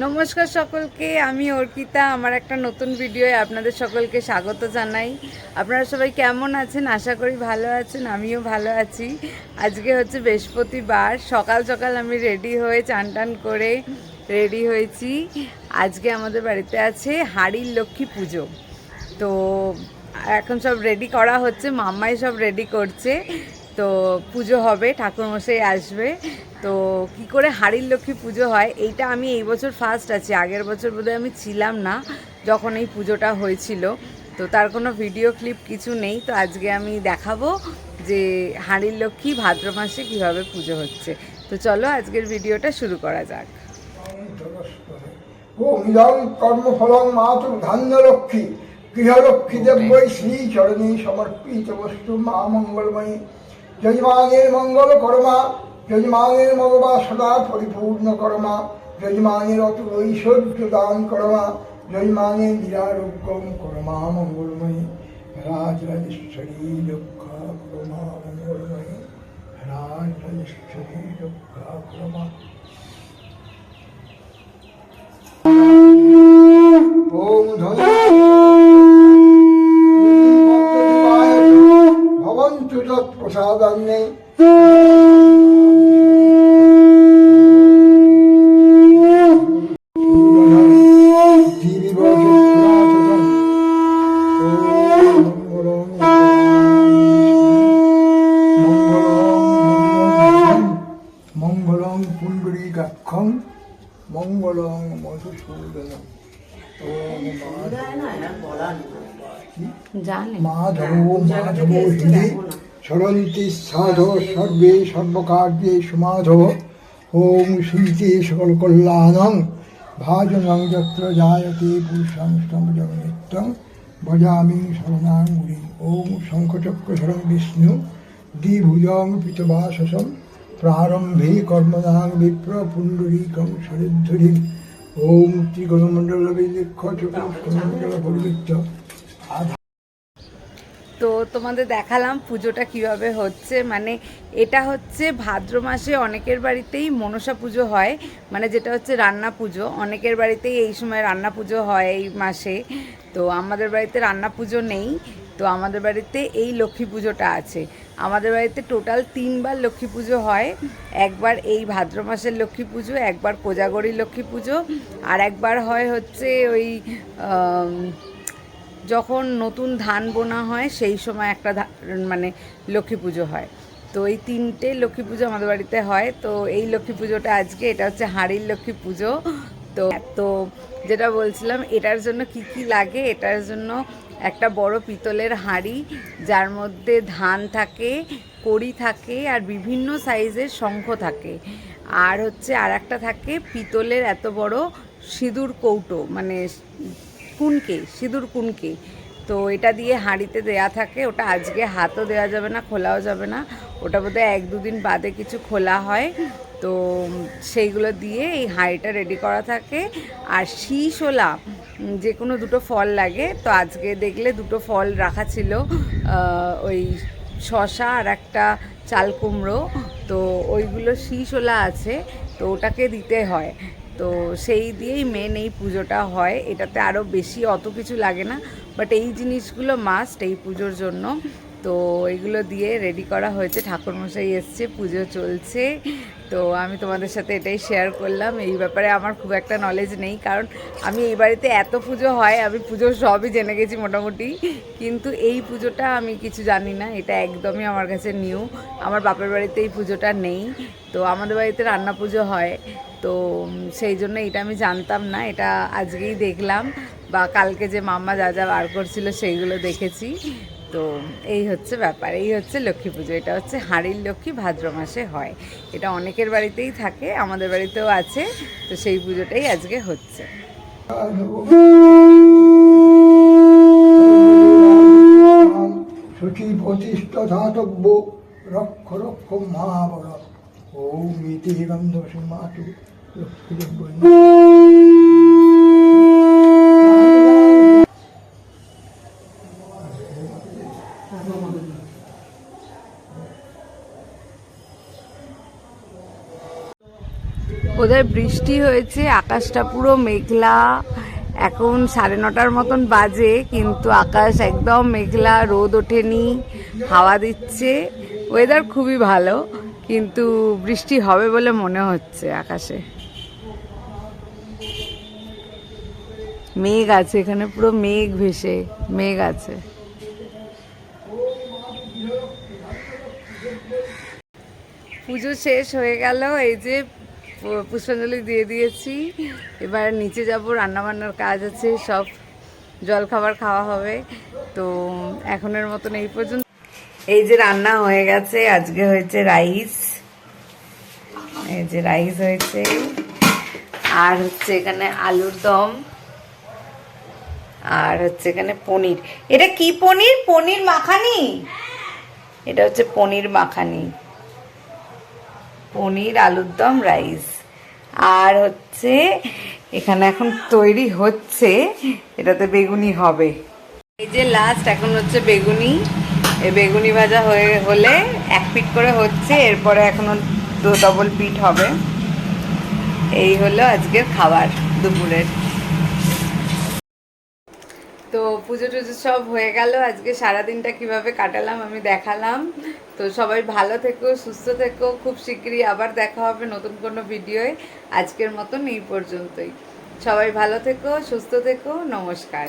নমস্কার সকলকে, আমি অর্পিতা। আমার একটা নতুন ভিডিওয়ে আপনাদের সকলকে স্বাগত জানাই। আপনারা সবাই কেমন আছেন? আশা করি ভালো আছেন, আমিও ভালো আছি। আজকে হচ্ছে বৃহস্পতিবার, সকাল সকাল আমি রেডি হয়ে চান টান করে রেডি হয়েছি। আজকে আমাদের বাড়িতে আছে হাড়ির লক্ষ্মী পুজো। তো এখন সব রেডি করা হচ্ছে, মাম্মাই সব রেডি করছে। তো পুজো হবে, ঠাকুরমশাই আসবে। তো কি করে হাড়ির লক্ষ্মী পুজো হয়, এইটা আমি এই বছর ফার্স্ট আছি, আগের বছর বোধহয় আমি ছিলাম না যখন এই পুজোটা হয়েছিল। তো তার কোনো ভিডিও ক্লিপ কিছু নেই, তো আজকে আমি দেখাবো যে হাড়ির লক্ষ্মী, ভাদ্র মাসে কীভাবে পুজো হচ্ছে। তো চলো আজকের ভিডিওটা শুরু করা যাক। কর্মফলং ধান্যলক্ষ্মী, গৃহলক্ষ্মী দেব্যই শ্রীচরণী সমর্পিত বস্তু মা মঙ্গলময়ী। যজমানের মঙ্গল করমা যজমানের মগবা সদা পরিপূর্ণ করমা যজমানের অত ঐশ্বর্য দান করমা যজমানের নিরারোগ্যম করমা মঙ্গলময়ী রক্ষা করমা মঙ্গলময়ী করমা ওম ধনু ভবন্তু তৎপ্রসাদান্নে মঙ্গলং পুণ্ডরীকাক্ষং মঙ্গলং মধুসূদনম সরন্তি সাধ সর্বে সর্বকার্যে সুমাধব। ওম শ্রীতে সকল কল্যাণং। ভাজনং যত্র জায়তে পুরুষং স্তম্ভজং নিত্যং ভজামি শরণাঙ্গুরি ওম শঙ্খচক্র শরণ বিষ্ণু। দ্বিভুজং পিতবাসসম। প্রারম্ভে কর্মদাং বিপ্র পুণ্ডরীকং সরিদ্ধরি ওম পরিবৃত্ত। তো তোমাদের দেখালাম পুজোটা কীভাবে হচ্ছে। মানে এটা হচ্ছে ভাদ্র মাসে অনেকের বাড়িতেই মনসা পুজো হয়। মানে যেটা হচ্ছে রান্না পুজো। অনেকের বাড়িতেই এই সময় রান্না পুজো হয় এই মাসে। তো আমাদের বাড়িতে রান্না পুজো নেই। তো আমাদের বাড়িতে এই লক্ষ্মী পুজোটা আছে। আমাদের বাড়িতে টোটাল তিনবার লক্ষ্মী পুজো হয়। একবার এই ভাদ্র মাসের লক্ষ্মী পুজো, একবার কোজাগরী লক্ষ্মী পুজো, আর একবার হয় হচ্ছে ওই যখন নতুন ধান বোনা হয় সেই সময় একটা মানে লক্ষ্মী পুজো হয়। তো এই তিনটে লক্ষ্মী পুজো আমাদের বাড়িতে হয়। তো এই লক্ষ্মী পুজোটা আজকে, এটা হচ্ছে হাড়ির লক্ষ্মী পুজো। তো তো যেটা বলছিলাম, এটার জন্য কি কি লাগে? এটার জন্য একটা বড় পিতলের হাঁড়ি, যার মধ্যে ধান থাকে, কড়ি থাকে, আর বিভিন্ন সাইজের শঙ্খ থাকে। আর হচ্ছে আর একটা থাকে পিতলের এত বড় সিঁদুর কৌটো মানে কুনকে, সিঁদুর কুনকে। তো এটা দিয়ে হাঁড়িতে দেয়া থাকে, ওটা আজকে হাতও দেওয়া যাবে না, খোলাও যাবে না। ওটা বোধহয় এক দুদিন বাদে কিছু খোলা হয়। তো সেইগুলো দিয়ে এই হাঁড়িটা রেডি করা থাকে। আর শীষওলা উম, যে কোনো দুটো ফল লাগে। তো আজকে দেখলে দুটো ফল রাখা ছিল ওই শশা আর একটা চাল কুমড়ো। তো ওইগুলো শীষওলা আছে তো ওটাকে দিতে হয়। তো সেই দিয়েই মেন এই পুজোটা হয়। এটাতে আরও বেশি অত কিছু লাগে না বাট এই জিনিসগুলো মাস্ট এই পুজোর জন্য। তো এগুলো দিয়ে রেডি করা হয়েছে। ঠাকুরমশাই এসছে পুজো চলছে। তো আমি তোমাদের সাথে এটাই শেয়ার করলাম। এই ব্যাপারে আমার খুব একটা নলেজ নেই, কারণ আমি এই বাড়িতে এত পুজো হয়, আমি পুজো সবই জেনে গেছি মোটামুটি। কিন্তু এই পুজোটা আমি কিছু জানি না, এটা একদমই আমার কাছে নিউ আমার বাপের বাড়িতে এই পুজোটা নেই, তো আমাদের বাড়িতে রান্না পুজো হয়। তো সেই জন্য এটা আমি জানতাম না, এটা আজকেই দেখলাম। বা কালকে যে মাম্মা যা যা বার করছিল সেইগুলো দেখেছি। তো এই হচ্ছে ব্যাপার, এই হচ্ছে লক্ষ্মী পুজো, এটা হচ্ছে হাঁড়ির লক্ষ্মী ভাদ্র মাসে হয়। এটা অনেকের বাড়িতেই থাকে, আমাদের বাড়িতেও আছে, তো সেই পুজোটাই আজকে হচ্ছে। রক্ষ রক্ষ মহাবর ওম ইতি গন্ধ ওদের বোধহয় বৃষ্টি হয়েছে, আকাশটা পুরো মেঘলা। এখন সাড়ে নটার মতন বাজে, কিন্তু আকাশ একদম মেঘলা, রোদ ওঠেনি, হাওয়া দিচ্ছে। ওয়েদার খুবই ভালো, কিন্তু বৃষ্টি হবে বলে মনে হচ্ছে আকাশে। মেঘ আছে এখানে, পুরো মেঘ ভেসে, মেঘ আছে। পুজো শেষ হয়ে গেল, এই যে পুষ্পাঞ্জলি দিয়ে দিয়েছি। এবার নিচে যাব, রান্নাবান্নার কাজ আছে, সব জল খাবার খাওয়া হবে। তো এখনের মতন এই পর্যন্ত। এই যে রান্না হয়ে গেছে, আজকে হয়েছে রাইস। এই যে রাইস হয়েছে। আর হচ্ছে এখানে আলুর দম। আর হচ্ছে এখানে পনির। এটা কি পনির? পনির মাখানি? এটা হচ্ছে পনির মাখানি। পনির, আলুর দম, রাইস। আর হচ্ছে, এখানে এখন তৈরি হচ্ছে, এটাতে বেগুনি হবে। এই যে লাস্ট এখন হচ্ছে বেগুনি। বেগুনি ভাজা হয়ে হলে এক পিট করে হচ্ছে, এরপরে এখনও দু ডবল পিট হবে। এই হলো আজকের খাবার দুপুরের। তো পুজো টুজো সব হয়ে গেল। আজকে সারাদিনটা কীভাবে কাটালাম আমি দেখালাম। তো সবাই ভালো থেকো, সুস্থ থেকো। খুব শীঘ্রই আবার দেখা হবে নতুন কোনো ভিডিওয়। আজকের মতন এই পর্যন্তই। সবাই ভালো থেকো, সুস্থ থেকো। নমস্কার।